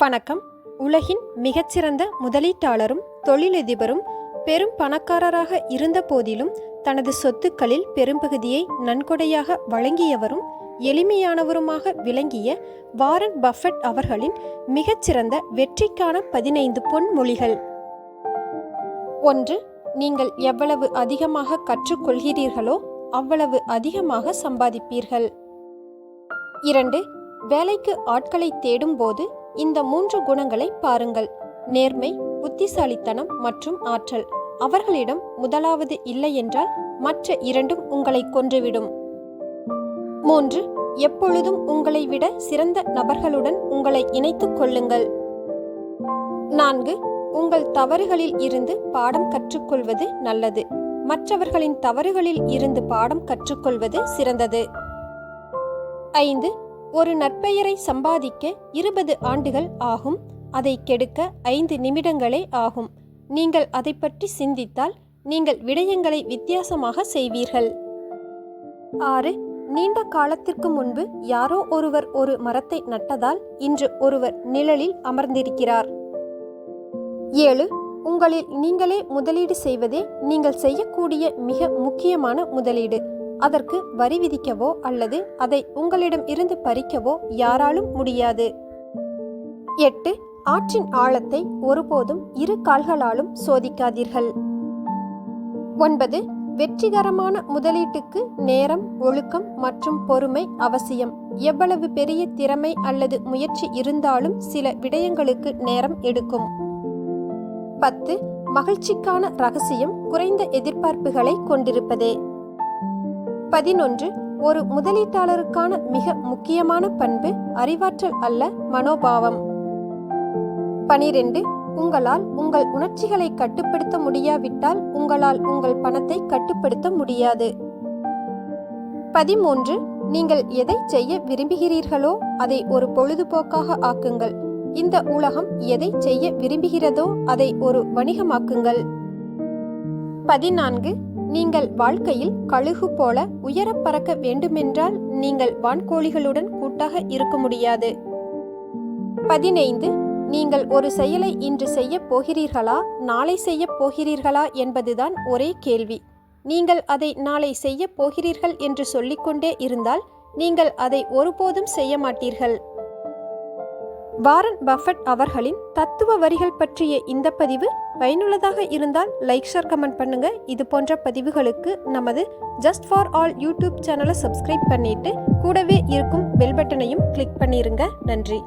வணக்கம். உலகின் மிகச்சிறந்த முதலீட்டாளரும் தொழிலதிபரும் பெரும் பணக்காரராக இருந்த போதிலும் தனது சொத்துக்களில் பெரும்பகுதியை நன்கொடையாக வழங்கியவரும் எளிமையானவருமாக விளங்கிய வாரன் பஃபட் அவர்களின் மிகச்சிறந்த வெற்றிக்கான பதினைந்து பொன்மொழிகள். ஒன்று நீங்கள் எவ்வளவு அதிகமாக கற்றுக்கொள்கிறீர்களோ அவ்வளவு அதிகமாக சம்பாதிப்பீர்கள். இரண்டு வேலைக்கு ஆட்களை தேடும்போது இந்த மூன்று குணங்களை பாருங்கள். நேர்மை புத்திசாலித்தனம் மற்றும் ஆற்றல். அவர்களிடம் முதலாவது இல்லை என்றால் மற்ற இரண்டும் உங்களை கொன்றுவிடும். மூன்று எப்பொழுதும் உங்களை விட சிறந்த நபர்களுடன் உங்களை இணைத்துக் கொள்ளுங்கள். நான்கு உங்கள் தவறுகளில் இருந்து பாடம் கற்றுக்கொள்வது நல்லது. மற்றவர்களின் தவறுகளில் இருந்து பாடம் கற்றுக்கொள்வது சிறந்தது. ஐந்து ஒரு நற்பெயரை சம்பாதிக்க இருபது ஆண்டுகள் ஆகும் அதை கெடுக்க ஐந்து நிமிடங்களே ஆகும். நீங்கள் அதை பற்றி சிந்தித்தால் நீங்கள் விடயங்களை வித்தியாசமாக செய்வீர்கள். ஆறு. நீண்ட காலத்திற்கு முன்பு யாரோ ஒருவர் ஒரு மரத்தை நட்டதால் இன்று ஒருவர் நிழலில் அமர்ந்திருக்கிறார். ஏழு. உங்களில் நீங்களே முதலீடு செய்வதே நீங்கள் செய்யக்கூடிய மிக முக்கியமான முதலீடு. அதற்கு வரி விதிக்கவோ அல்லது அதை உங்களிடம் இருந்து பறிக்கவோ யாராலும் முடியாது. எட்டு ஆற்றின் ஆழத்தை ஒருபோதும் இரு கால்களாலும் சோதிக்காதீர்கள். ஒன்பது வெற்றிகரமான முதலீட்டுக்கு நேரம் ஒழுக்கம் மற்றும் பொறுமை அவசியம். எவ்வளவு பெரிய திறமை அல்லது முயற்சி இருந்தாலும் சில விடயங்களுக்கு நேரம் எடுக்கும். பத்து மகிழ்ச்சிக்கான ரகசியம் குறைந்த எதிர்பார்ப்புகளை கொண்டிருப்பதே. பதினொன்று ஒரு முதலீட்டாளருக்கான மிக முக்கியமான பண்பு அறிவாற்றல் அல்ல மனோபாவம். பனிரெண்டு உங்களால் உங்கள் உணர்ச்சிகளை கட்டுப்படுத்த முடியாவிட்டால் உங்களால் உங்கள் பணத்தை கட்டுப்படுத்த முடியாது. பதிமூன்று நீங்கள் எதை செய்ய விரும்புகிறீர்களோ அதை ஒரு பொழுதுபோக்காக ஆக்குங்கள். இந்த உலகம் எதை செய்ய விரும்புகிறதோ அதை ஒரு வணிகமாக்குங்கள். பதினான்கு நீங்கள் வாழ்க்கையில் கழுகு போல உயரப் பறக்க வேண்டுமென்றால் நீங்கள் வான்கோழிகளுடன் கூட்டாக இருக்க முடியாது. பதினைந்து. நீங்கள் ஒரு செயலை இன்று செய்ய போகிறீர்களா? நாளை செய்ய போகிறீர்களா? என்பதுதான் ஒரே கேள்வி. நீங்கள் அதை நாளை செய்ய போகிறீர்கள் என்று சொல்லிக்கொண்டே இருந்தால் நீங்கள் அதை ஒருபோதும் செய்ய மாட்டீர்கள். வாரன் பஃபட் அவர்களின் தத்துவ வரிகள் பற்றிய இந்த பதிவு பயனுள்ளதாக இருந்தால் லைக் ஷேர் கமெண்ட் பண்ணுங்க. இது போன்ற பதிவுகளுக்கு நமது ஜஸ்ட் ஃபார் ஆல் யூடியூப் சேனலை சப்ஸ்கிரைப் பண்ணிட்டு கூடவே இருக்கும் பெல் பட்டனையும் கிளிக் பண்ணிருங்க. நன்றி.